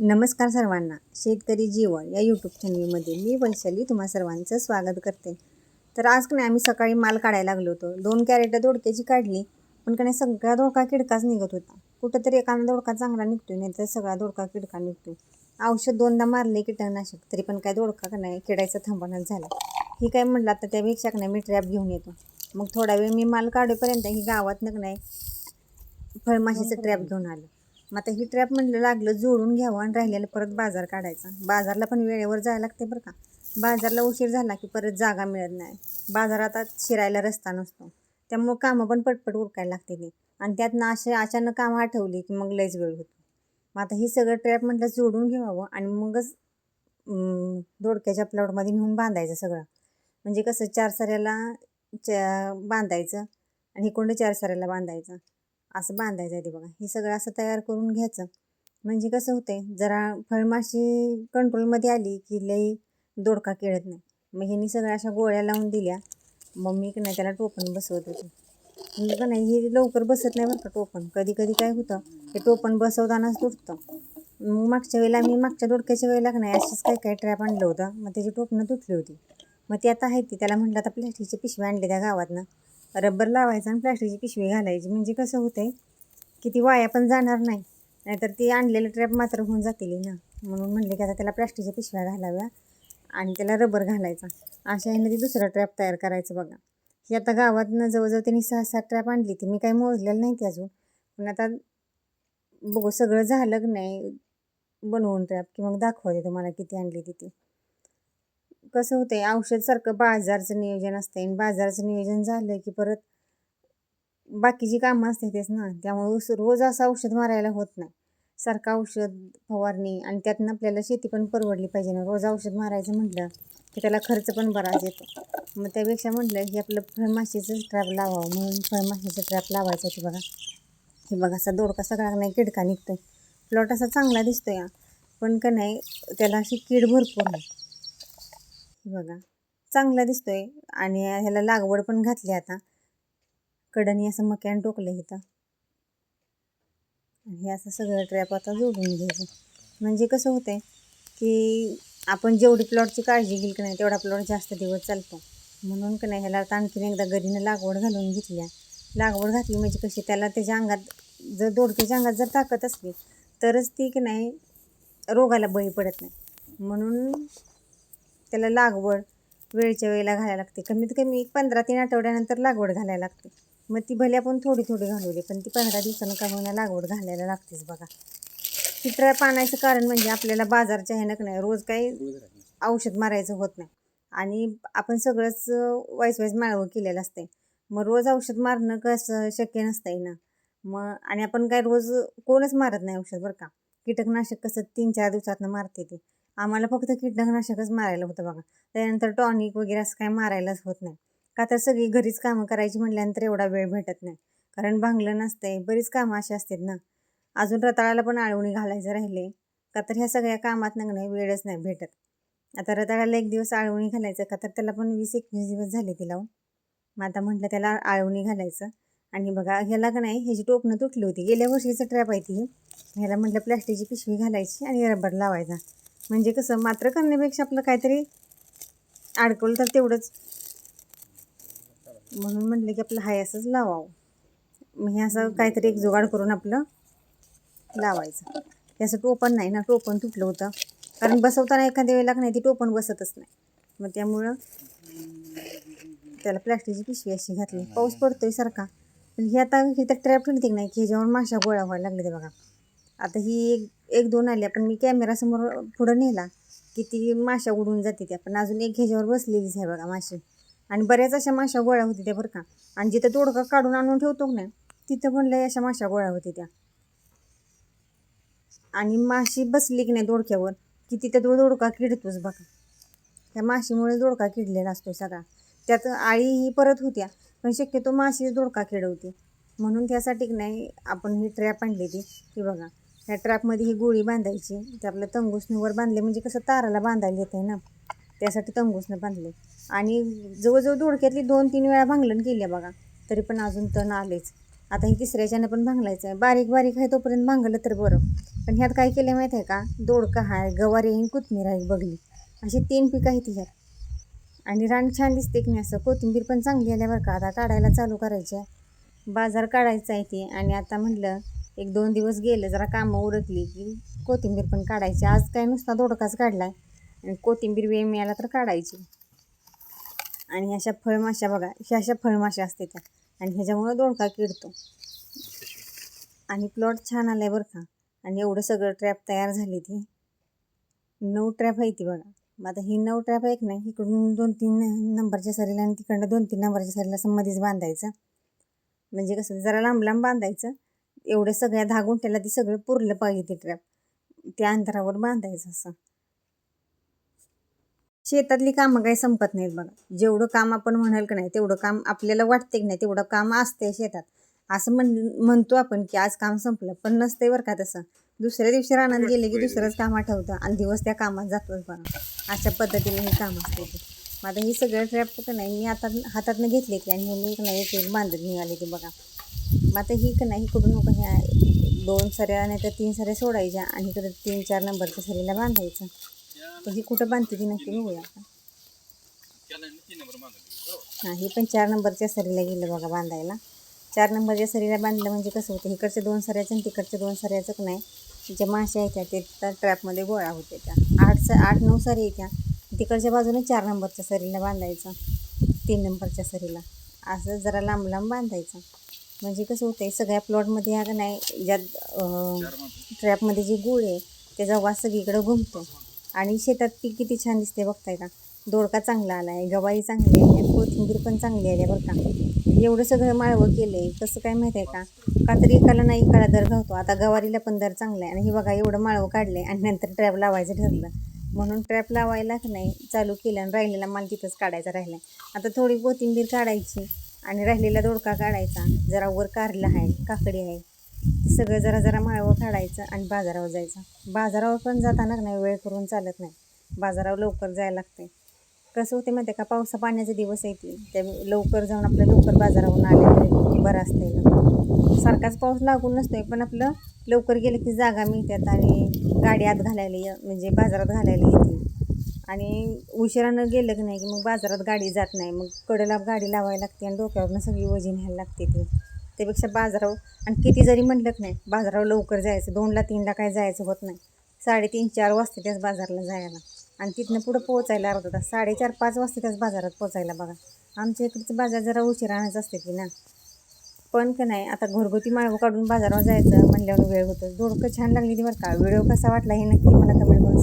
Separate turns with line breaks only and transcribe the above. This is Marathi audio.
नमस्कार सर्वांना. शेतकरी जीवन या यूट्यूब चॅनलमध्ये मी वैशाली तुम्हा सर्वांचं स्वागत करते. तर आज का नाही आम्ही सकाळी माल काढायला लागलो होतो. दोन कॅरेट दोडक्याची काढली पण का नाही सगळा दोडका किडकाच निघत होता. कुठंतरी एखादा दोडका चांगला निघतोय नाही तर सगळा दोडका किडका निघतोय. औषध दोनदा मारले कीटकनाशक तरी पण काय दोडका का नाही किडायचा थांबवण्यात झाला. ही काय म्हटलं तर त्यापेक्षा नाही मी ट्रॅप घेऊन येतो. मग थोडा वेळ मी माल काढेपर्यंत ही गावात नाही फळमाशीचं ट्रॅप घेऊन आलं. आता ही ट्रॅप म्हटलं लागलं जोडून घ्यावं आणि राहिलेलं परत बाजार काढायचा. बाजारला पण वेळेवर जायला लागते बरं का. बाजारला उशीर झाला की परत जागा मिळत नाही. बाजारात आता शिरायला रस्ता नसतो. त्यामुळं कामं पण पटपट उरकायला लागते ती. आणि त्यातनं असे अचानक कामं आठवली की मग लयच वेळ होतो. मग आता ही सगळं ट्रॅप म्हटलं जोडून घ्यावं आणि मगच दोडक्याच्या प्लॉटमध्ये नेऊन बांधायचं सगळं. म्हणजे कसं चार सऱ्याला च बांधायचं आणि इकडं चार सऱ्याला बांधायचं. असं बांधायचं आहे ते बघा. हे सगळं असं तयार करून घ्यायचं. म्हणजे कसं होतंय जरा फळमाशी कंट्रोलमध्ये आली की लई दोडका केळत नाही. मग ह्यांनी सगळ्या अशा गोळ्या लावून दिल्या. मग मी नाही त्याला टोपण बसवत होते. म्हणजे का नाही हे लवकर बसत नाही बरं का टोपण. कधी कधी काय होतं हे टोपण बसवतानाच तुटतं. मग मागच्या वेळेला मी मागच्या दोडक्याच्या वेळेला नाही अशीच काय काय ट्रॅप आणलं होतं. मग त्याची टोपणं तुटली होती. मग ती आता आहे ती. त्याला म्हटलं आता प्लॅस्टिकची पिशवी आणली त्या गावातनं. रबर लावायचा आणि प्लॅस्टिकची पिशवी घालायची. म्हणजे कसं होतंय की ती वाया पण जाणार नाही. नाहीतर ती आणलेलं ट्रॅप मात्र होऊन जातील ना. म्हणून म्हणले की आता त्याला प्लॅस्टिकच्या पिशव्या घालाव्या आणि त्याला रबर घालायचा. अशा ह्यानं ती दुसरा ट्रॅप तयार करायचं बघा. ही आता गावातनं जवळजवळ त्यांनी सहा सात ट्रॅप आणली ती. मी काही मोजलेलं नाही ते अजून. पण आता बघू सगळं झालं की नाही बनवून ट्रॅप की मग दाखवते तुम्हाला किती आणली ती ती. कसं होतंय औषधसारखं बाजारचं नियोजन असतंय आणि बाजारचं नियोजन झालं की परत बाकीची कामं असते तेच ना. त्यामुळे उस- रोज असं औषध मारायला होत नाही. सारखं औषध फवारणी आणि त्यातनं आपल्याला शेती पण परवडली पाहिजे ना. रोज औषध मारायचं म्हटलं की त्याला खर्च पण बराच येतो. मग त्यापेक्षा म्हटलं की आपलं फळमाशीचं ट्रॅप लावावं म्हणून फळमाशीचं ट्रॅप लावायचं होती बघा. हे बघा असा दोडका सगळा नाही किडका निघतोय. प्लॉट असा चांगला दिसतोय पण का नाही त्याला अशी कीड भरपूर आहे. बघा. चांगला दिसतोय. आणि ह्याला लागवड पण घातली आता. कडनी असं मक्यान टोकलं इथं. हे असं सगळं ट्रॅप आता जोडून घ्यायचं. म्हणजे कसं होतंय की आपण जेवढी प्लॉटची काळजी घेईल की नाही तेवढा प्लॉट जास्त दिवस चालतो. म्हणून का नाही ह्याला आता आणखीन एकदा गरीनं लागवड घालून घेतल्या लागवड घातली म्हणजे कशी त्याला त्याच्या अंगात जर दोडक्याच्या अंगात जर ताकद असली तरच ती की नाही रोगाला बळी पडत नाही. म्हणून त्याला लागवड वेळच्या वेळेला घालायला लागते. कमीत कमी एक पंधरा तीन आठवड्यानंतर लागवड घालायला लागते. मग ती भले आपण थोडी थोडी घालवली पण ती पंधरा दिवसानं का होईना लागवड घालायला लागतेच बघा. चित्र पाण्याचं कारण म्हणजे आपल्याला बाजारच्या ह्यानक नाही रोज काही औषध मारायचं होत नाही. आणि आपण सगळंच वाईस वाईस माळवं केलेलं असते मग रोज औषध मारणं कसं शक्य नसतंय ना. मग आणि आपण काय रोज कोणच मारत नाही औषध बरं का. कीटकनाशक कसं तीन चार दिवसातनं मारते ते. आम्हाला फक्त कीटकनाशकच मारायला होतं बघा. त्यानंतर टॉनिक वगैरे असं काय मारायलाच होत नाही. का तर सगळी घरीच कामं करायची म्हटल्यानंतर एवढा वेळ भेटत नाही. कारण भांगलं नसतंय बरीच कामं अशी असतात ना. अजून रताळाला पण आळवणी घालायचं राहिले का तर ह्या सगळ्या कामात नाही वेळच नाही भेटत. आता रताळाला एक दिवस आळवणी घालायचं का तर त्याला पण वीस एकवीस दिवस झाले तिला हो. मग आता म्हटलं त्याला आळवणी घालायचं. आणि बघा ह्याला का नाही ह्याची टोपणं तुटली होती. गेल्या वर्षीचं ट्रॅप आहे ती ह्याला म्हटलं प्लॅस्टिकची पिशवी घालायची आणि रबर लावायचा. म्हणजे कसं मात्र करण्यापेक्षा आपलं काहीतरी अडकवलं तर तेवढंच. म्हणून म्हटलं की आपलं हाय असंच लावावं. मग हे असं काहीतरी एक जुगाड करून आपलं लावायचं. त्याचं टोपण नाही ना टोपण तुटलं होतं. कारण बसवताना एखाद्या वेळेला का नाही ती टोपण बसतच नाही. मग त्यामुळं त्याला प्लॅस्टिकची पिशवी अशी घातली. पाऊस पडतोय सारखा. पण हे आता ही तर ट्रॅप ठेवली की नाही की ह्याच्यावर माशा गोळा व्हायला लागले ते बघा. आता ही एक एक दोन आली पण मी कॅमेरासमोर पुढं नेला की ती माशा उडून जाते त्या. पण अजून एक ह्याच्यावर बसलेलीच आहे बघा माशी आणि बऱ्याच अशा माशा गोळ्या होती त्या बरं का. आणि जिथं दोडका काढून आणून ठेवतो की नाही तिथं पण लय अशा माशा गोळ्या होती त्या. आणि माशी बसली की नाही दोडक्यावर की तिथं तो दोडका किडतोच बघा. त्या माशीमुळे दोडका किडलेला असतो सगळा. त्यात आळी ही परत होत्या पण शक्यतो माशी दोडका किडवते. म्हणून त्यासाठी की नाही आपण ही ट्रॅप आणली ती की बघा. ह्या ट्रॅपमध्ये ही गोळी बांधायची. ते आपलं तंगूसनं बांधले म्हणजे कसं ताराला बांधायला येते ना. त्यासाठी तंगूसनं बांधले आणि जवळजवळ दोडक्यातली दोन तीन वेळा भांगलन केली बघा. तरी पण अजून तण आलेच. आता हे तिसऱ्याच्यानं पण भांगलायचं आहे बारीक बारीक आहे तोपर्यंत भांगलं तर बरं. पण ह्यात काय केलं माहीत आहे का? दोडका आहे गवारी आहे कोथमीर आहे बघली. अशी तीन पिकं आहेत ह्यात. आणि रान छान दिसते की नाही असं. कोथिंबीर पण चांगली आल्या बरं का? आता काढायला चालू करायची आहे. बाजार काढायचा आहे ती. आणि आता म्हटलं एक दोन दिवस गेलं जरा कामं उरकली की कोथिंबीर पण काढायची. आज काय नुसता दोडकाच काढला आहे आणि कोथिंबीर वेळ मिळाला तर काढायची. आणि अशा फळमाशा बघा ह्या अशा फळमाशा असते त्या. आणि ह्याच्यामुळं दोडका किडतो आणि प्लॉट छान आला आहे बरं का. आणि एवढं सगळं ट्रॅप तयार झाली ती. नऊ ट्रॅप आहे ती बघा. मग आता ही नऊ ट्रॅप आहे की नाही इकडून दोन तीन नंबरच्या सरीला आणि तिकडनं दोन तीन नंबरच्या सरीला असं मध्येच बांधायचं. म्हणजे कसं जरा लांब लांब बांधायचं. एवढे सगळ्या दहा गुंठ्याला ती सगळं पुरलं पाहिजे ते ट्रॅप त्या अंतरावर बांधायचं असं. शेतातली कामं काही संपत नाहीत बघा. जेवढं काम आपण म्हणाल का नाही तेवढं काम आपल्याला वाटते की नाही तेवढं काम असते शेतात. असं म्हण म्हणतो आपण की आज काम संपलं पण नसते बरं का तसं. दुसऱ्या दिवशी रानात गेले की दुसरंच काम आठवतं आणि दिवस त्या कामात जातोच बघा. अशा पद्धतीने हे काम असते ते. मग आता ही सगळं ट्रॅप का नाही मी आता हातातनं घेतले की आणि मी एक नाही एक एक बांधत निघाले ते बघा. मग आता ही का नाही इकडून नको ह्या दोन सऱ्या नाही तर तीन सऱ्या सोडायच्या आणि इकडे तीन चार नंबरच्या सरीला बांधायचं. तर ही कुठं बांधते ती नक्की बघूया आपण हां ही पण चार नंबरच्या सरीला गेलं बघा बांधायला. चार नंबरच्या सरीला बांधलं म्हणजे कसं होतं इकडच्या दोन सऱ्याचं आणि तिकडच्या दोन सऱ्याचं का नाही ज्या माश्या आहेत त्या ते त्या ट्रॅपमध्ये गोळा होते त्या. आठ स आठ नऊ सरी येत्या तिकडच्या बाजूने चार नंबरच्या सरीला बांधायचं. तीन नंबरच्या सरीला. असं जरा लांब लांब बांधायचं. म्हणजे कसं होतं आहे सगळ्या प्लॉटमध्ये हा का नाही ज्यात ट्रॅपमध्ये जे गुळ आहे त्याचा वास सगळीकडं घुमतो. आणि शेतात पीक किती छान दिसते बघताय का? दोडका चांगला आला आहे गवारी चांगली आहे आणि कोथिंबीर पण चांगली आहे बरं का. एवढं सगळं माळवं केलं आहे कसं काय माहीत आहे का? का तरी एकाला नाही एकाला दर घावतो आता गवारीला पण दर चांगला आहे. आणि हे बघा एवढं माळवं काढलं आहे आणि नंतर ट्रॅप लावायचं ठरलं. म्हणून ट्रॅप लावायला का नाही चालू केलं आणि राहिलेला माल तिथंच काढायचा राहिला आता थोडी कोथिंबीर काढायची. आणि राहिलेला दोडका काढायचा. जरा वर कारला आहे काकडी आहे. ते सगळं जरा जरा माळवं काढायचं आणि बाजारावर जायचं. बाजारावर पण जाताना नाही वेळ करून चालत नाही. बाजारावर लवकर जायला लागते कसं होते माहिती आहे का? पावसा पाण्याचे दिवस येतील त्या लवकर जाऊन आपलं लवकर बाजारावरून आले बरं असते सारखाच पाऊस लागून नसतोय पण आपलं लवकर गेलं की जागा मिळतात आणि गाडी आत घालायला ये म्हणजे बाजारात घालायला येते. आणि उशिरानं गेलं की नाही की मग बाजारात गाडी जात नाही. मग कडेला गाडी लावायला लागते आणि डोक्यावरनं सगळी वजी न्यायला लागते ती. त्यापेक्षा बाजारावर आणि किती जरी म्हटलं की नाही बाजारावर लवकर जायचं. दोनला तीनला काय जायचं होत नाही. साडेतीन चार वाजता त्याच बाजारला जायला. आणि तिथनं पुढं पोचायला अर्धा तास. साडेचार पाच वाजता त्याच बाजारात पोचायला बघा. आमच्या इकडचं बाजार जरा उशिरानंच असते की ना. पण का नाही आता घरगुती माळवं काढून बाजारावर जायचं म्हणल्यावर वेळ होतो. दोडकं छान लागली ती बरं का. व्हिडिओ कसा वाटला हे नक्की मला कमेंट करून